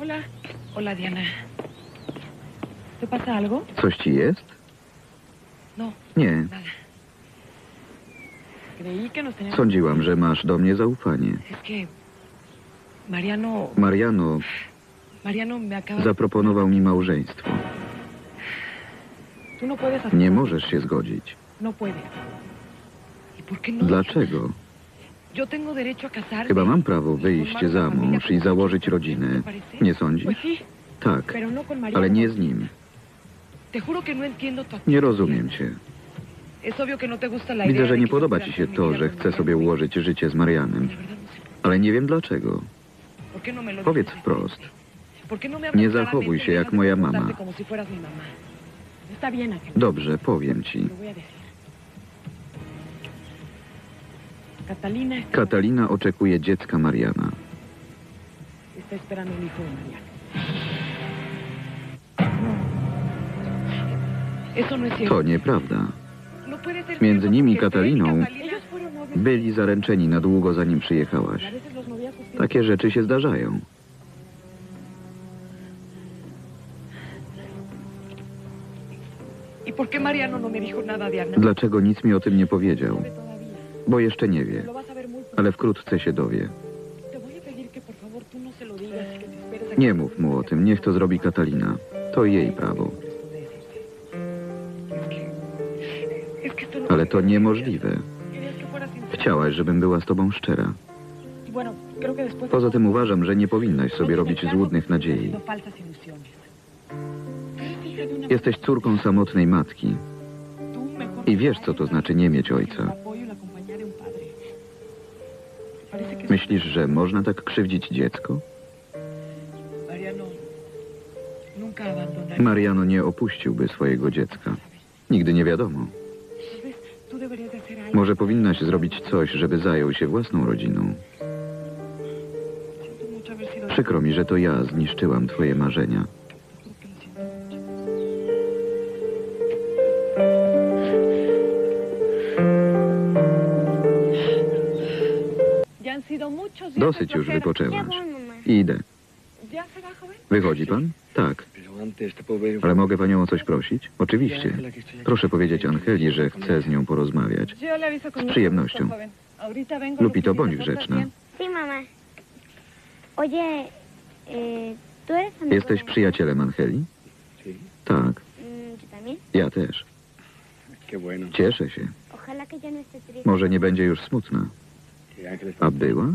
Hola. Hola, Diana. ¿Te pasa algo? Coś ci jest? No, Nie. nada. Creí que nos teníamos... Sądziłam, że masz do mnie zaufanie. Es que... Mariano... Mariano Mariano me acaba... zaproponował mi małżeństwo. Tú no puedes hacer... Nie możesz się zgodzić. No puedes. ¿Y por qué no? Dlaczego? Chyba mam prawo wyjść za mąż i założyć rodzinę. Nie sądzisz? Tak, no ale nie z nim. No Nie rozumiem cię. No Widzę, że nie podoba ci się to, że chcę sobie ułożyć życie z Marianem. No. Ale nie wiem dlaczego. ¿Por qué no Powiedz wprost. no Nie zachowuj y się jak moja mama. Dobrze, powiem ci. Catalina Katalina oczekuje dziecka Mariana. está esperando un hijo de Mariano. Eso no es cierto. To nieprawda. No puede ser Między cierto nimi i porque y Kataliną Catalina-. Byli zaręczeni na długo zanim przyjechałaś. A veces los noviazgos tienen- Takie rzeczy się zdarzają. ¿Y por qué Mariano no me dijo nada, Diana? Dlaczego nic mi o tym nie powiedział? sabe. Bo jeszcze nie wie, ale wkrótce się dowie. Nie mów mu o tym, niech to zrobi Katalina. To jej prawo. Ale to niemożliwe. Chciałaś, żebym była z tobą szczera. Poza tym uważam, że nie powinnaś sobie robić złudnych nadziei. Jesteś córką samotnej matki i wiesz, co to znaczy nie mieć ojca. Myślisz, że można tak krzywdzić dziecko? Mariano nie opuściłby swojego dziecka. Nigdy nie wiadomo. Może powinnaś zrobić coś, żeby zajął się własną rodziną. Przykro mi, że to ja zniszczyłam twoje marzenia. Dosyć już mamá. Idę. Wychodzi pan? Tak. Ale mogę panią o coś prosić? Oczywiście. Proszę powiedzieć Angeli, że chcę z nią porozmawiać. Z przyjemnością. Lupito, bądź grzeczna. eh, ¿tú eres amigo Jesteś przyjacielem Angeli? Tak. Mm. Ja też. Cieszę się. No. Może nie będzie już smutna. A była?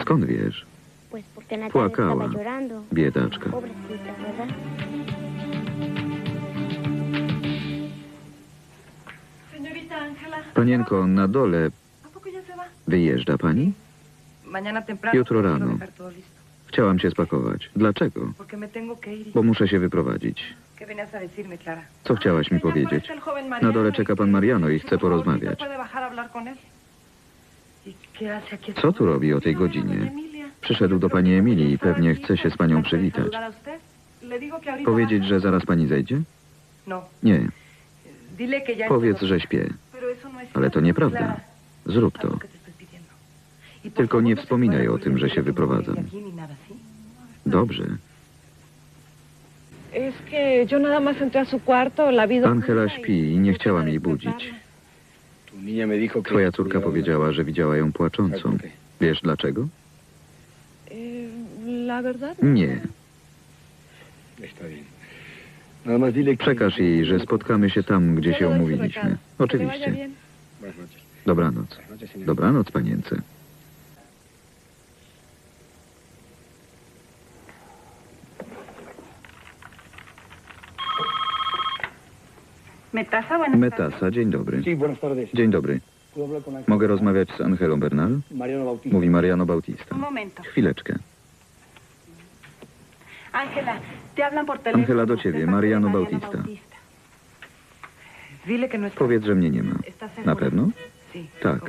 Skąd wiesz? Płakała. Biedaczka. Panienko, na dole wyjeżdża pani? Jutro rano. Chciałam się spakować. Dlaczego? Bo muszę się wyprowadzić. Co chciałaś mi powiedzieć? Na dole czeka pan Mariano i chce porozmawiać. Co tu robi o tej godzinie? Przyszedł do pani Emilii i pewnie chce się z panią przywitać. Powiedzieć, że zaraz pani zejdzie? No. Nie. Powiedz, że śpię. Ale to nieprawda. Zrób to. Tylko nie wspominaj o tym, że się wyprowadzam. Dobrze. Angela śpi i nie chciałam jej budzić. Tu niña me dijo que... Twoja córka powiedziała, że widziała ją płaczącą. Wiesz dlaczego? La verdad. Nie. Que... Przekaż jej, że spotkamy się tam, gdzie się umówiliśmy. Oczywiście. Dobranoc. Dobranoc, panience. Metasa, dzień dobry. Dzień dobry. Mogę rozmawiać z Angelą Bernal? Mówi Mariano Bautista. Chwileczkę. Ángela, do ciebie, Mariano Bautista. Dile que no. Powiedz, że mnie nie ma. Na pewno? Tak.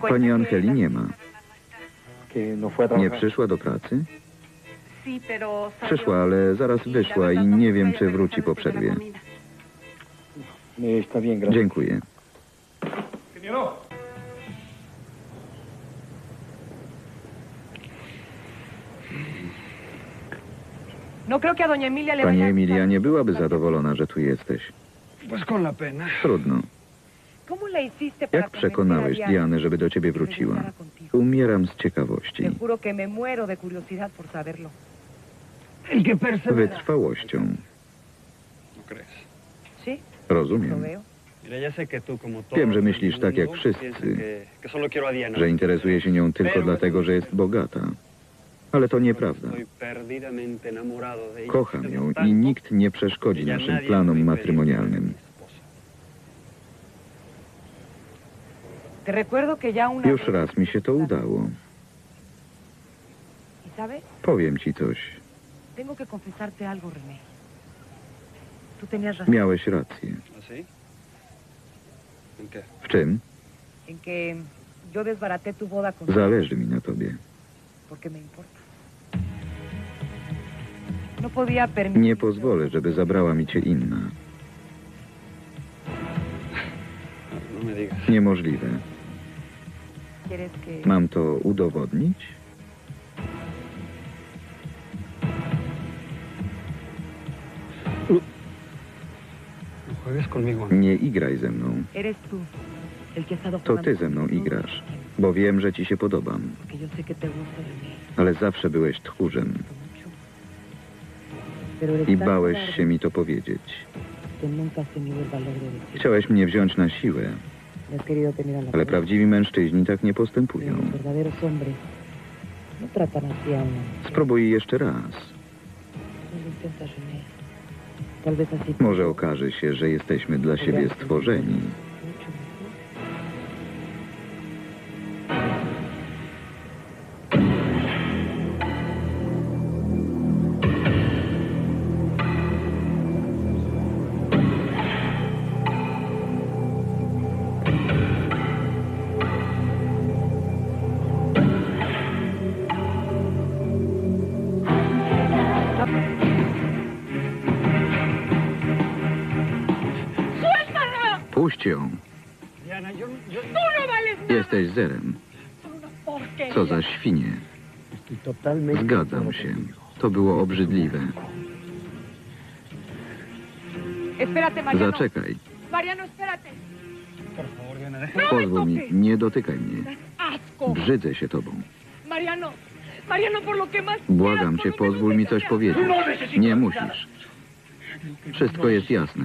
Pani Angeli nie ma. No Nie przyszła do pracy? Przyszła, ale zaraz wyszła i nie wiem, czy wróci po przerwie. Dziękuję. Pani Emilia nie byłaby zadowolona, że tu jesteś. Trudno. Jak przekonałeś Dianę, żeby do ciebie wróciła? Umieram z ciekawości. Wytrwałością. Rozumiem, Wiem, że myślisz tak jak wszyscy, że interesuje się nią tylko dlatego, że jest bogata. Ale to nieprawda. Kocham ją i nikt nie przeszkodzi naszym planom matrymonialnym. Już raz mi się to udało. ¿Y? Powiem ci coś. Tengo que confesarte algo, René. Tú tenías razón Miałeś rację. ¿Ah, sí? ¿En qué? W czym? en que yo desbaraté tu boda con Zależy mi na tobie. porque me importa. No podía permitir. Nie pozwolę, żeby zabrała mi cię inna. No digas. Niemożliwe. ¿Quieres que Mam to udowodnić? Nie igraj ze mną, to ty ze mną igrasz, bo wiem, że ci się podobam. Ale zawsze byłeś tchórzem i bałeś się mi to powiedzieć. Chciałeś mnie wziąć na siłę, ale prawdziwi mężczyźni tak nie postępują. no. Spróbuj jeszcze raz. Może okaże się, że jesteśmy dla siebie stworzeni. Jesteś zerem. Co za świnie. Zgadzam się. To było obrzydliwe. Zaczekaj. Deja. Pozwól mi, nie dotykaj mnie. Brzydzę się tobą. Błagam cię, pozwól mi coś powiedzieć. Nie musisz. Wszystko jest jasne.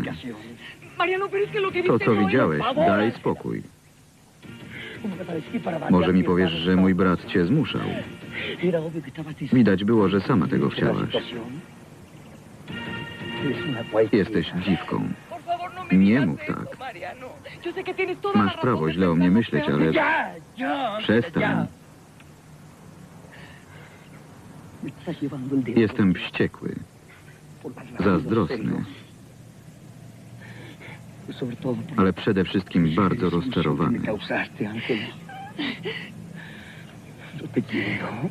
To, co widziałeś, daj spokój. Może mi powiesz, że mój brat cię zmuszał. Widać było, że sama tego chciałaś. Jesteś dziwką. No Nie mów tak. Masz prawo źle o mnie myśleć, ale przestań. Jestem wściekły, zazdrosny, ale przede wszystkim bardzo rozczarowany.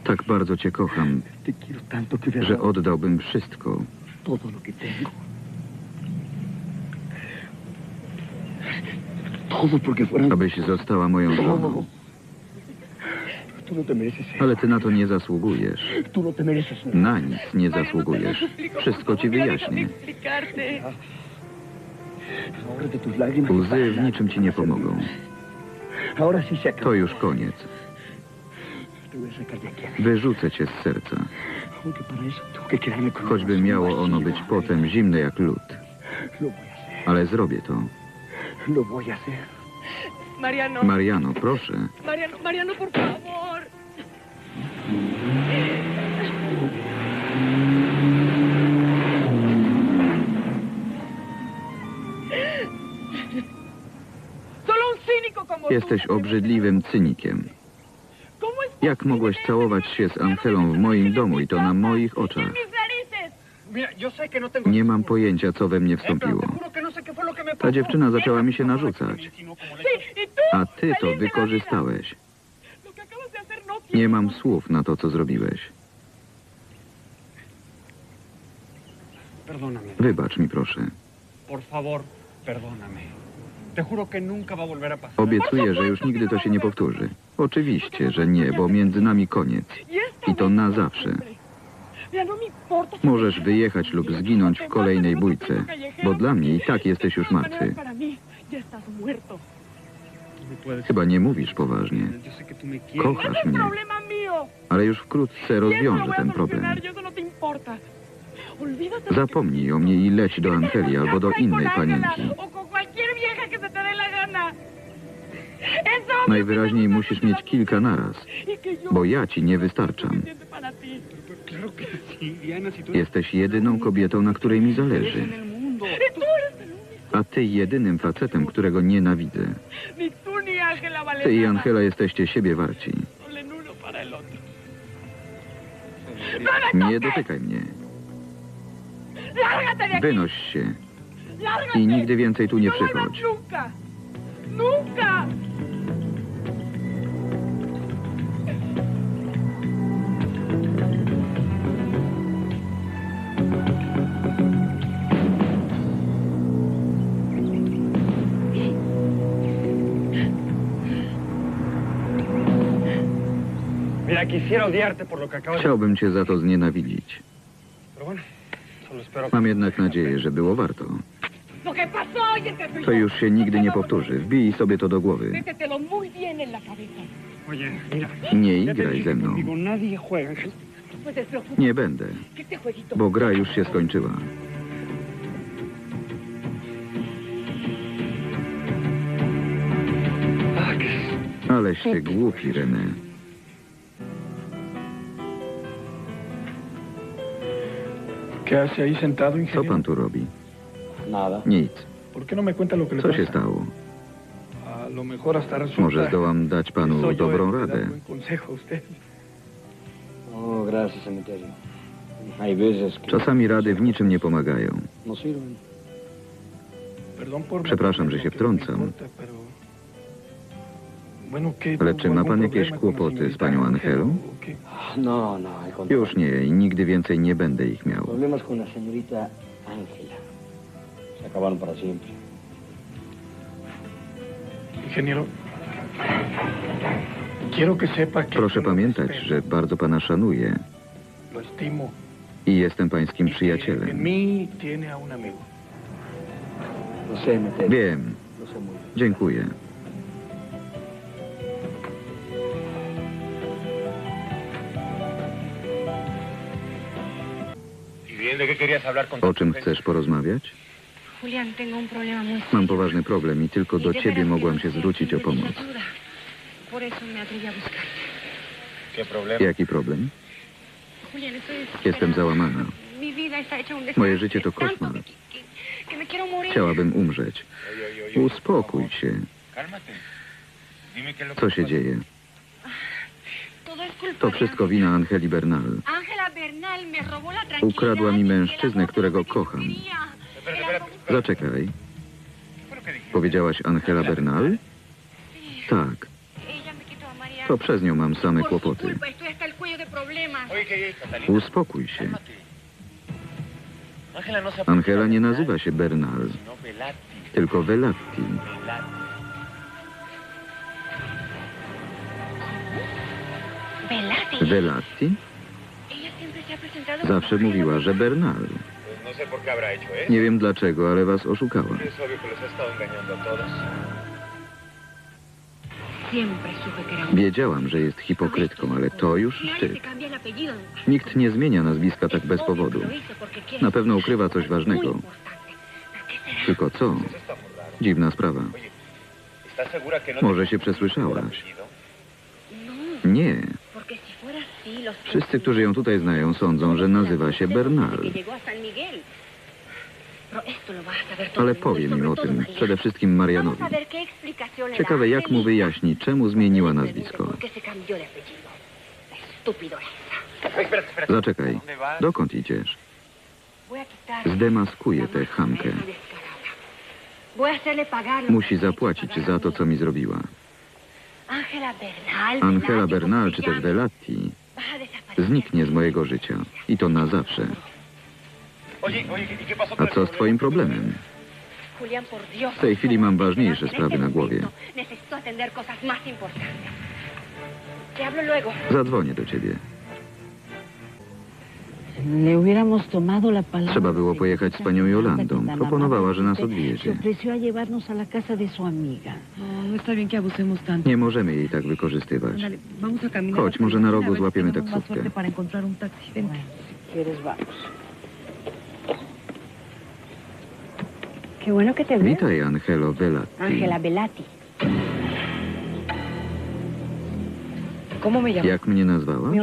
Tak bardzo cię kocham, że oddałbym wszystko, abyś została moją żoną. Ale ty na to nie zasługujesz. Na nic nie zasługujesz. Wszystko ci wyjaśnię. Łzy w niczym ci nie pomogą. To już koniec. Wyrzucę cię z serca. Choćby miało ono być potem zimne jak lód. Ale zrobię to. Mariano. Mariano, proszę. Mariano, Mariano, por favor. Jesteś obrzydliwym cynikiem. ¿Cómo es Jak mogłeś całować się z Angelą w moim domu i to na moich oczach? Nie mam pojęcia, co we mnie wstąpiło. Ta dziewczyna zaczęła mi się narzucać, a ty to wykorzystałeś. Nie mam słów na to, co zrobiłeś. Wybacz mi, proszę. Por favor, perdóname. Obiecuję, że już nigdy to się nie powtórzy. Oczywiście, że nie, bo między nami koniec. I to na zawsze. no. Możesz wyjechać lub zginąć w kolejnej bójce, bo dla mnie i tak jesteś już martwy. Chyba nie mówisz poważnie. Kochasz mnie, ale już wkrótce rozwiążę ten problem. no Zapomnij o mnie i leć do Angeli albo do innej panienki. O con cualquier vieja que se te dé la gana. Es obvio Najwyraźniej musisz mieć kilka naraz, bo ja ci nie wystarczam. Jesteś jedyną kobietą, na której mi zależy, a ty jedynym facetem, którego nienawidzę. Ty i. Angela jesteście siebie warci. Nie dotykaj mnie. Wynoś się i nigdy więcej tu nie przychodź. nunca. Chciałbym cię za to znienawidzić. Mam jednak nadzieję, że było warto. To już się nigdy nie powtórzy. Wbij sobie to do głowy. Nie igraj ze mną. Nie będę, bo gra już się skończyła. Qué... Aleś ty głupi, René. Co pan tu robi? Nic. ¿Por qué no Co się stało? Może zdołam dać panu dobrą radę. No, Czasami rady w niczym nie pomagają. no Przepraszam, że się no wtrącam. Ale ¿tuvo czy ma pan jakieś kłopoty z panią Angelą? No, no. Już nie i nigdy więcej nie będę ich miał. Proszę pamiętać, że bardzo pana szanuję i jestem pańskim y przyjacielem. mí tiene O czym chcesz porozmawiać? Julián, tengo un problema muy Mam poważny problem i tylko do ciebie mogłam się no zwrócić o pomoc. necesitas ayuda. Por eso me atreví a buscarte. ¿Qué problema? Jaki problem? Jestem załamana. Mi vida está hecha un desastre. Moje życie to koszmar. Chciałabym umrzeć. Uspokój się. Co się dzieje? Culpa To wszystko wina Angeli Bernal. Ángela Bernal me robó la tranquilidad Ukradła mi y mężczyznę, którego kocham. Zaczekaj. Powiedziałaś Angela Bernal? Tak, to przez nią mam same kłopoty. Uspokój się. No Angela nie nazywa się Bernal, tylko Velatti. Velati. Velati. Velatti? Zawsze mówiła, że Bernal. Nie wiem dlaczego, ale was oszukała. Wiedziałam, że jest hipokrytką, ale to już szczyt. Nikt nie zmienia nazwiska tak bez powodu. Na pewno ukrywa coś ważnego. Tylko co? Dziwna sprawa. Oye, ¿estás segura que no Może się przesłyszałaś. Nie. Wszyscy, którzy ją tutaj znają, sądzą, że nazywa się Bernal. Ale el mundo, powie mi sobre o tym, przede wszystkim Marianowi. Ciekawe, jak mu wyjaśni, czemu zmieniła nazwisko. Zaczekaj. Dokąd idziesz? Zdemaskuję tę lo Musi zapłacić za to, co mi zrobiła. Angela Bernal. Angela Velati, Bernal como czy też desaparecer. zniknie z mojego życia. I to na zawsze. Oye, oye, ¿y qué pasó A co z twoim problemem? W tej chwili mam ważniejsze sprawy na głowie. Zadzwonię do ciebie. Trzeba było pojechać z panią Jolandą. Proponowała, że nas odwiezie. No, no. Nie możemy jej tak wykorzystywać. Chodź, może na rogu złapiemy taksówkę. Witaj, Angelo Velati. Jak mnie nazwałaś?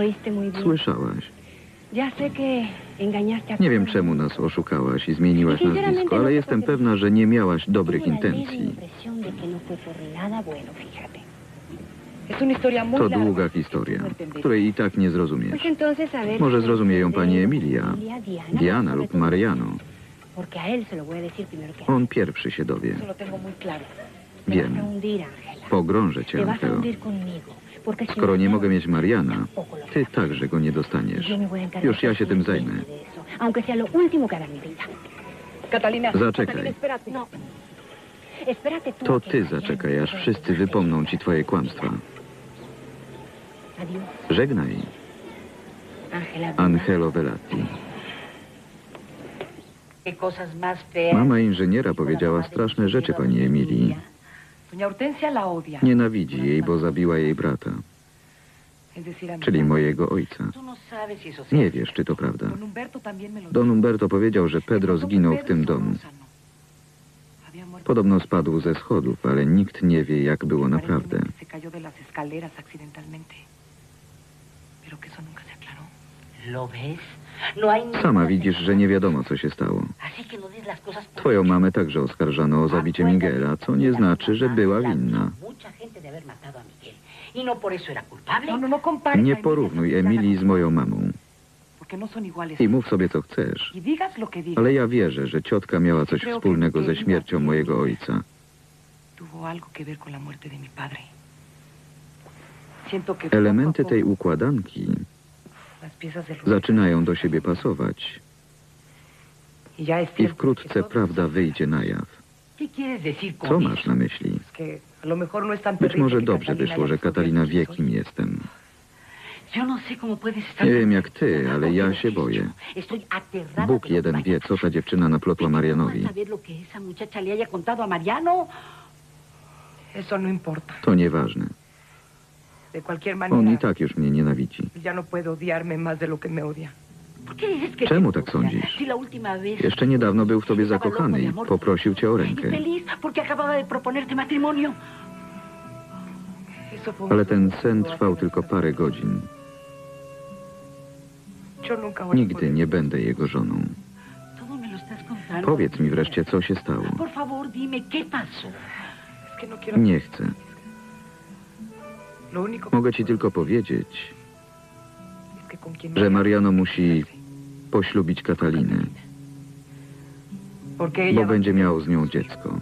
Słyszałaś. Nie wiem, czemu nas oszukałaś i zmieniłaś nazwisko, ale jestem pewna, że nie miałaś dobrych intencji. no To długa historia, której i tak nie zrozumiesz. Może zrozumie ją pani Emilia, Emilia, Diana, sobre lub Mariano. On pierwszy się dowie. Wiem. Pogrążę cię, Angelo. Skoro nie mogę mieć Mariana, ty także go nie dostaniesz. Już ja się tym zajmę. Zaczekaj. No. To ty zaczekaj, aż wszyscy wypomną ci twoje kłamstwa. Żegnaj. Angelo feas. Mama inżyniera powiedziała straszne rzeczy pani Emilii. Doña Hortensia la odia. Nienawidzi jej, bo zabiła jej brata, czyli mojego ojca. No Nie wiesz, czy to prawda. Don. Humberto powiedział, że Pedro zginął w tym domu. No. Podobno spadł ze schodów, ale nikt nie wie, jak było naprawdę. Sama ninguna widzisz, że nie wiadomo, co się stało. No Twoją mamę także oskarżano o zabicie Miguela, co nie znaczy, że była winna. Y no. No, no, no Nie porównuj Emilii z moją mamą. No. I mów sobie, co chcesz. Y. Ale ja wierzę, że ciotka miała coś wspólnego ze śmiercią mojego ojca. Elementy tej układanki zaczynają do siebie pasować i wkrótce prawda wyjdzie na jaw. ¿Qué quieres decir con Co masz na myśli? No Być może dobrze wyszło, że Katalina wie, kim jestem. No Nie wiem jak ty, ale ja się boję. Bóg jeden wie, co ta dziewczyna naplotła ¿Cómo vas Marianowi. no. To nieważne. De cualquier On i tak już mnie nienawidzi. ya no puede odiarme más de lo que me odia. ¿Por qué dices que Czemu tak sądzisz? Jeszcze niedawno był w tobie zakochany i poprosił cię o rękę. Ale ten sen trwał tylko parę godzin. Nigdy nie będę jego żoną. Powiedz mi wreszcie, co się stało. Por favor, Mogę ci tylko powiedzieć, że Mariano musi poślubić Katalinę, bo będzie miał z nią dziecko.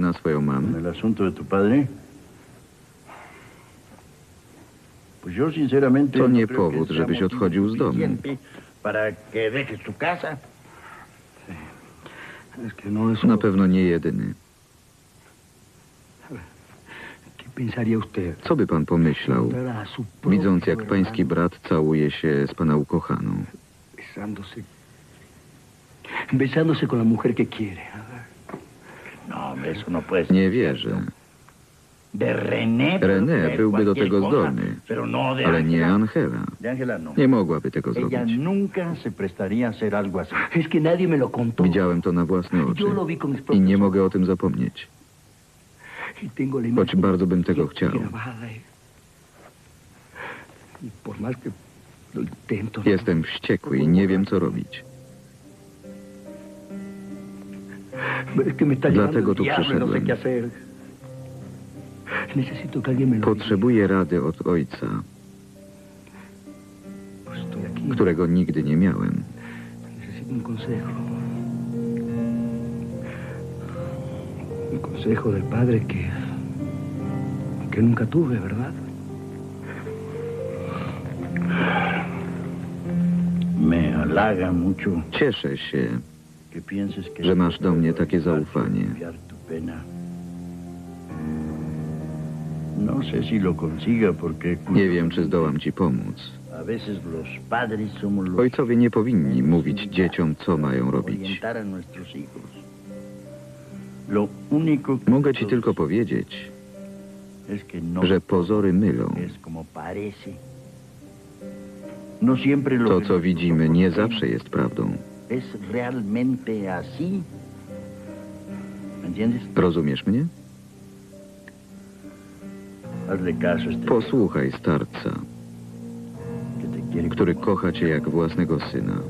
Na swoją mamę? To no nie powód, żebyś odchodził z domu. Na pewno nie jedyny. Co by pan pomyślał, widząc jak pański brat całuje się z pana ukochaną? Besándose. Besándose con la mujer que quiere. No, no. Nie wierzę, René. byłby do tego zdolny, no ale nie. Angela. Nie mogłaby tego zrobić. Widziałem to na własne oczy i nie mogę o tym zapomnieć. Choć bardzo bym tego chciał. grabada, y- no- Jestem wściekły i nie wiem, co robić. Dlatego tu no przyszedłem. Potrzebuję rady od ojca, którego nigdy nie miałem. Ese hijo de padre que. que nunca tuve, ¿verdad? Me halaga mucho. Cieszę się, że masz do mnie takie zaufanie. Nie wiem, czy zdołam ci pomóc. Ojcowie nie powinni mówić dzieciom, co mają robić. Mogę ci tylko powiedzieć, że pozory mylą. To, co widzimy, nie zawsze jest prawdą. Rozumiesz mnie? Posłuchaj starca, który kocha cię jak własnego syna.